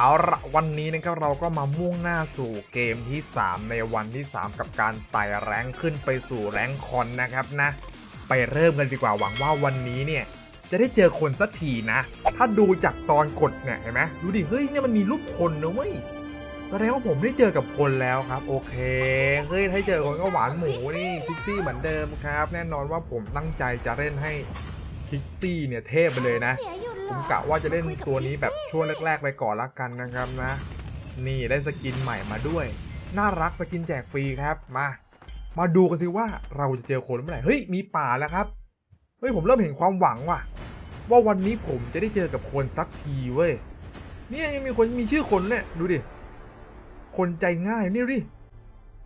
เอาละวันนี้นะครับเราก็มามุ่งหน้าสู่เกมที่ 3 ในวันที่ 3 กับการไต่แรงขึ้นไปสู่แรงคอนนะครับนะ ไปเริ่มกันดีกว่าหวังว่าวันนี้เนี่ย จะได้เจอคนสักทีนะ ถ้าดูจากตอนกดเนี่ยเห็นไหมดูดิเฮ้ยเนี่ยมันมีรูปคนนะเว้ยแสดงว่าผมได้เจอกับคนแล้วครับ โอเคเฮ้ยถ้าเจอคนก็หวานหมูนี่คิกซี่เหมือนเดิมครับ แน่นอนว่าผมตั้งใจจะเล่นให้คิกซี่เนี่ยเทพไปเลยนะ ผมกะว่าจะเล่นตัวนี้แบบช่วงแรกๆไปก่อนละกันนะครับนะ นี่ได้สกินใหม่มาด้วย น่ารักสกินแจกฟรีครับมา มาดูกันสิว่าเราจะเจอคนเมื่อไหร่เฮ้ยมีป่าแล้วครับเฮ้ยผมเริ่มเห็นความหวังว่ะ ว่าวันนี้ผมจะได้เจอกับคนสักทีเว้ยเนี่ยยังมีคนมีชื่อคนเนี่ยดูดิคนใจง่ายนี่ดิ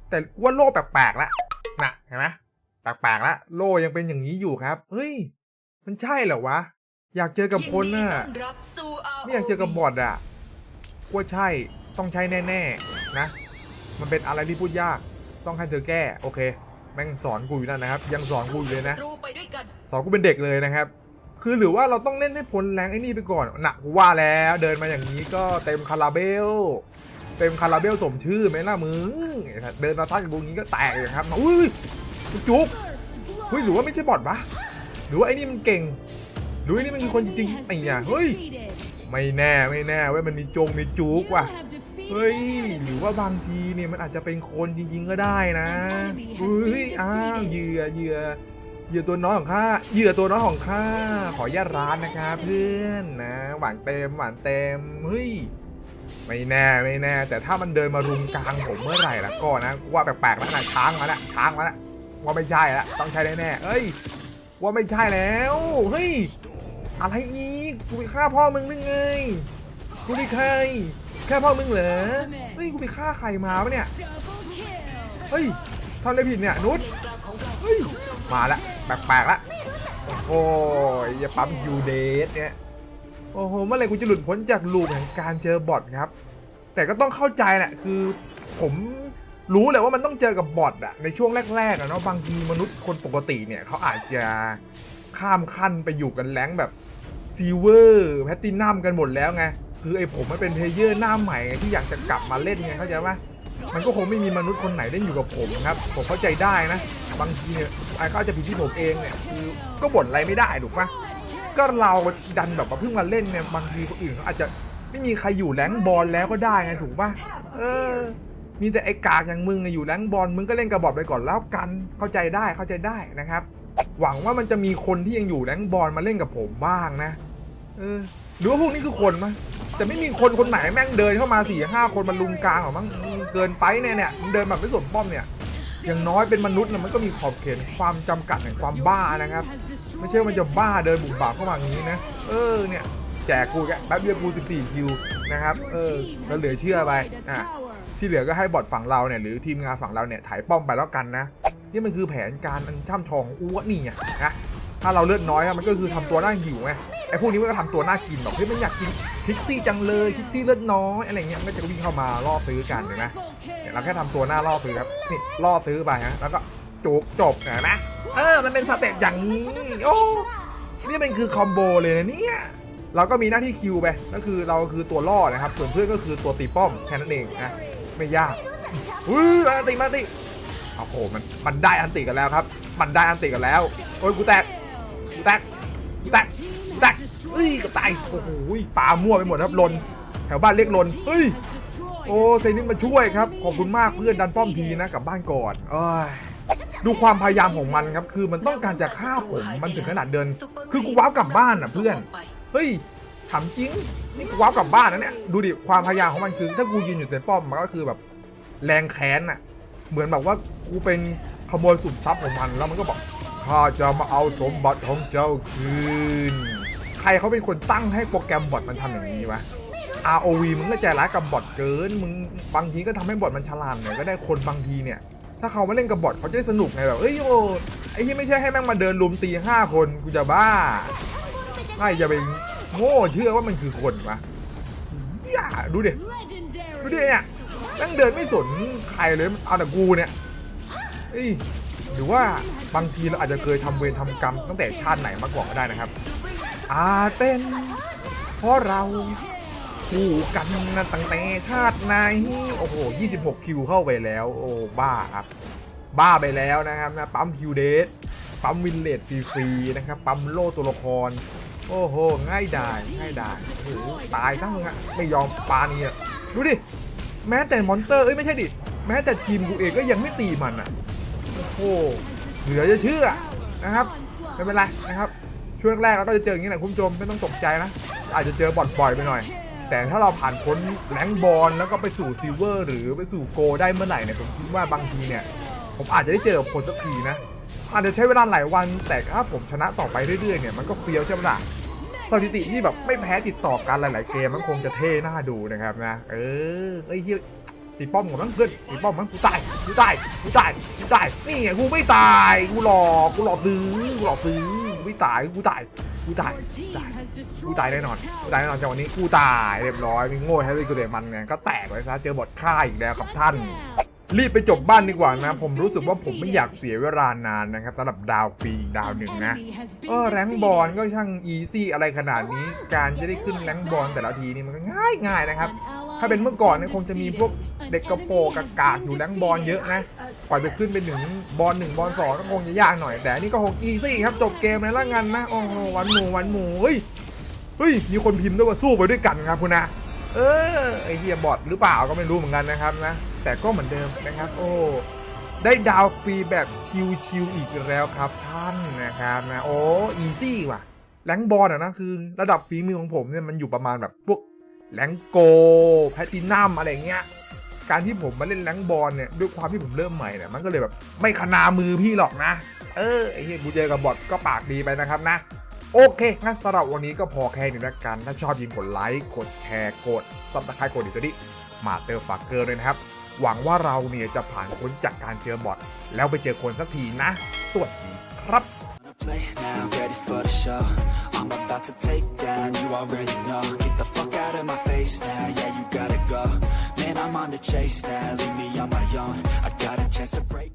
แต่ว่าโล่แปลกๆละน่ะเห็นไหมแปลกๆละโล่ยังเป็นอย่างนี้อยู่ครับ เฮ้ย มันใช่เหรอวะ อยากเจอกับคนน่ะยิต้อรับสู่ ROV ไม่อยากเจอกับบอทอะว่าใช่ต้องใช้แน่ๆนะ มันเป็นอะไรที่พูดยาก ต้องให้เธอแก้โอเค แม่งสอนกูอยู่นั่นนะครับ ยังสอนกูอยู่เลยนะศัตรูไปด้วยกันสอนกูเป็นเด็กเลยนะครับ คือหรือว่าเราต้องเล่นให้พ้นแรงไอ้นี่ไปก่อนน่ะกูว่าแล้วเดินมาอย่างนี้ก็เต็มคาราเบลเต็มคาราเบลสมชื่อไหมล่ะมึงไอ้สัตว์เดินมาทักกับกูอย่างนี้ก็แตกเลยครับอุ้ยจุกเฮ้ยหรือว่าไม่ใช่บอทปะหรือว่าไอ้นี่มันเก่ง หรือไอ้นี่มันคือคนจริงๆไอ้เนี่ยเฮ้ย ไม่แน่ไม่แน่เว้ยมันมีจงมีจุกว่ะ เฮ้ยหรือว่าบางทีเนี่ยมันอาจจะเป็นคนจริง ๆ ก็ได้นะเฮ้ยอ้าวเหยื่อเหยื่อเหยื่อตัวน้อยของข้าเหยื่อตัวน้อยของข้าขออนุญาตร้านนะครับเพื่อนนะหวานเต็มหวานเต็มเฮ้ยไม่แน่ไม่แน่ แต่ถ้ามันเดินมารุมกลางผมเมื่อไหร่ละก็นะกูว่าแปลกๆแล้วนะช้างมาละช้างมาละว่าไม่ใช่ละต้องใช่แน่ๆเอ้ย ว่าไม่ใช่แล้วเฮ้ย อะไรอีกกูไปฆ่าพ่อมึงนึงไงกูไปใครแค่พ่อมึงเหรอเฮ้ยกูไปฆ่าใครมาวะเนี่ยเฮ้ยทำอะไรผิดเนี่ยนุชเฮ้ยมาละแปลกๆละโอ้ยอย่าปั๊มฮิวเดสเนี่ยโอ้โหเมื่อไรกูจะหลุดพ้นจากลูปแห่งการเจอบอทครับ แต่ก็ต้องเข้าใจแหละคือผมรู้แหละว่ามันต้องเจอกับบอทอะในช่วงแรกๆอะเนาะบางทีมนุษย์คนปกติเนี่ยเขาอาจจะข้ามขั้นไปอยู่กันแรงแบบ ซิลเวอร์แพตตินัมกันหมดแล้วไง คือไอ้ผมมันเป็นเพลเยอร์หน้าใหม่ที่อยากจะกลับมาเล่นไงเข้าใจปะมันก็คงไม่มีมนุษย์คนไหนเล่นอยู่กับผมครับ ผมเข้าใจได้นะ บางทีเนี่ยไอ้ก็อาจะผิดที่ผมเองเนี่ยคือก็บ่นอะไรไม่ได้ถูกปะก็เราดันแบบว่าเพิ่งมาเล่นเนี่ยบางทีคนอื่นเขาอาจจะไม่มีใครอยู่แรงบอลแล้วก็ได้ไงถูกปะเออ มีแต่ไอ้กากอย่างมึงอะอยู่แรงบอลมึงก็เล่นกระบอกไปก่อนแล้วกัน เข้าใจได้เข้าใจได้นะครับ หวังว่ามันจะมีคนที่ยังอยู่แรงบอลมาเล่นกับผมบ้างนะเออหรือว่าพวกนี้คือคนมั้ยแต่ไม่มีคนคนไหนแม่งเดินเข้ามาสี่ห้าคนมันลุมกลางหรอมั้งเกินไปเนี่ยเนี่ยมันเดินแบบไม่สนป้อมเนี่ยอย่างน้อยเป็นมนุษย์นะมันก็มีขอบเขตความจำกัดแห่งความบ้านะครับ ไม่ใช่ว่ามันจะบ้าเดินบุกบากเข้ามาอย่างนี้นะ เออเนี่ยแจกกูแกแป๊บเดียวกู 14 คิวนะครับ เออแล้วเหลือเชื่อไปอะที่เหลือก็ให้บอทฝั่งเราเนี่ยหรือทีมงานฝั่งเราเนี่ยถ่ายป้อมไปแล้วกันนะ นี่มันคือแผนการอันช่ำชองอ้วนนี่ไงนะถ้าเราเลือดน้อยมันก็คือทำตัวน่าหิวไงไอ้พวกนี้มันก็ทำตัวน่ากินแบบเฮ้ยมันอยากกินพิกซี่จังเลยพิกซี่เลือดน้อยอะไรเงี้ยมันก็จะวิ่งเข้ามาล่อซื้อกันเห็นไหมเนี่ยเราแค่ทำตัวหน้าล่อซื้อครับนี่ล่อซื้อไปฮะแล้วก็จุกจบเห็นไหมเออมันเป็นสเต็ปอย่างนี้โอ้นี่มันคือคอมโบเลยนะเนี่ยเราก็มีหน้าที่คิวไปก็คือเราคือตัวล่อนะครับส่วนเพื่อนก็คือตัวตีป้อมแค่นั้นเองนะไม่ยากอุ้ยมาติมาติ โอ้โหมันมันได้อันติกันแล้วครับ มันได้อันติกันแล้ว โอ้ยกูแตกกูแตกกูแตกแตกเฮ้ยก็ตายโอ้โหปลามั่วไปหมดครับลน แถวบ้านเรียกลนเฮ้ยโอ้เซนินมาช่วยครับขอบคุณมากเพื่อนดันป้อมทีนะกลับบ้านก่อนเอ้ยดูความพยายามของมันครับ คือมันต้องการจะฆ่าผมมันถึงขนาดเดิน คือกูว้าวกลับบ้านอะเพื่อนเฮ้ยถามจริงนี่กูว้าวกลับบ้านนะเนี่ยดูดิความพยายามของมันคือ ถ้ากูยืนอยู่แต่ป้อมมันก็คือแบบ แรงแค้นอะ เหมือนแบบว่ากูเป็นขโมยสุดทรัพย์ของมัน แล้วมันก็บอกข้าจะมาเอาสมบัติของเจ้าคืน ใครเขาเป็นคนตั้งให้โปรแกรมบอทมันทำอย่างนี้วะ ROV มึงก็ใจร้ายกับบอทเกิน มึงบางทีก็ทำให้บอทมันฉลาดหน่อยก็ได้คนบางทีเนี่ย ถ้าเขาไมาเล่นกับบอทเขาจะได้สนุกไงแบบเอ้ยโอ้ไอ้ที่ไม่ใช่ให้แม่งมาเดินลุมตีห้าคนกูจะบ้าใครจะไปโง่เชื่อว่ามันคือคนวะดูดิดูดิเนี่ย แม่งเดินไม่สนใครเลยเอาแต่กูเนี่ยหรือว่าบางทีเราอาจจะเคยทำเวรทำกรรมตั้งแต่ชาติไหนมาก่อนก็ได้นะครับ อาจเป็น เพราะเราคู่กันนะตั้งแต่ชาติไหนโอ้โห 26 คิวเข้าไปแล้ว โอ้บ้าครับ บ้าไปแล้วนะครับนะปั๊มคิวเดทปั๊มวินเลดฟรีๆนะครับ ปั๊มโล่ตัวละคร โอ้โห ง่ายดายง่ายดายโอ้โหตายทั้งอะไม่ยอมปานี่อะดูดิ แม้แต่มอนเตอร์เอ้ยไม่ใช่ดิ แม้แต่ทีมกูเองก็ยังไม่ตีมันอะ โอ้โหเหลือจะเชื่อนะครับไม่เป็นไรนะครับ ช่วงแรกเราก็จะเจออย่างนี้แหละคุณผู้ชมไม่ต้องตกใจนะ อาจจะเจอบอดบ่อยไปหน่อย แต่ถ้าเราผ่านพ้นแรงบอลแล้วก็ไปสู่ซิลเวอร์หรือไปสู่โกได้เมื่อไหร่เนี่ยผมคิดว่าบางทีเนี่ย ผมอาจจะได้เจอคนสักทีนะอาจจะใช้เวลาหลายวันแต่ถ้าผมชนะต่อไปเรื่อยๆเนี่ยมันก็เฟี้ยวใช่ไหมล่ะ สถิติที่แบบไม่แพ้ติดต่อกันหลาย ๆ เกมมันคงจะเท่น่าดูนะครับนะ เออไอ้เฮียตีป้อมกับมั้งเพื่อนตีป้อมมั้งกูตายกูตายกูตายกูตายนี่ไงกูไม่ตายกูหลอกกูหลอกซื้อกูหลอกซื้อกูไม่ตายกูตายกูตายตายกูตายแน่นอนกูตายแน่นอนจังวันนี้กูตายเรียบร้อยมีโง่แฮร์รี่กูเดมันเนี่ยก็แตกไปซะเจอบทฆ่าอีกแล้วกับท่าน รีบไปจบบ้านดีกว่านะ ผมรู้สึกว่าผมไม่อยากเสียเวลานานนะครับสำหรับดาวฟรีอีกดาวหนึ่งนะเออแรงค์บอลก็ช่างอีซี่อะไรขนาดนี้ การจะได้ขึ้นแรงค์บอลแต่ละทีนี่มันก็ง่ายง่ายๆนะครับ ถ้าเป็นเมื่อก่อนเนี่ยคงจะมีพวกเด็กกระโปรงกากๆอยู่แรงค์บอลเยอะนะกว่าจะขึ้นไปถึงบอลหนึ่งบอลสองก็คงจะยากหน่อย แต่อันนี่ก็คงอีซี่ครับจบเกมแล้วละกันนะโอ้โหวันหมูวันหมูเฮ้ยเฮ้ยมีคนพิมพ์ด้วยว่าสู้ไปด้วยกันครับคุณนะเออไอเฮียบอทหรือเปล่าก็ไม่รู้เหมือนกันนะครับนะ แต่ก็เหมือนเดิมนะครับ โอ้ ได้ดาวฟรีแบบชิวๆอีกแล้วครับท่านนะครับนะโอ้อีซี่ว่ะแรงบอลอะนะคือระดับฝีมือของผมเนี่ยมันอยู่ประมาณแบบพวกแรงโกแพตินัมอะไรเงี้ยการที่ผมมาเล่นแรงบอลเนี่ยด้วยความที่ผมเริ่มใหม่เนี่ยมันก็เลยแบบไม่ขนามือพี่หรอกนะ เออไอ้เหี้ยกูเจอกับบอทก็ปากดีไปนะครับนะ โอเคงั้นสำหรับวันนี้ก็พอแค่นี้แล้วกัน ถ้าชอบยิงกดไลค์กดแชร์กดซับสไครต์กดดิจิมาเตอร์ฟักเกอร์ด้วยนะครับ หวังว่าเราเนี่ยจะผ่านพ้นจากการเจอบอทแล้วไปเจอคนสักทีนะ สวัสดีครับ Play now, ready for the show. I'm about to take down, you already know. Get the fuck out of my face now, yeah, you gotta go. Man, I'm on the chase now, leave me on my own. I got a chance to break.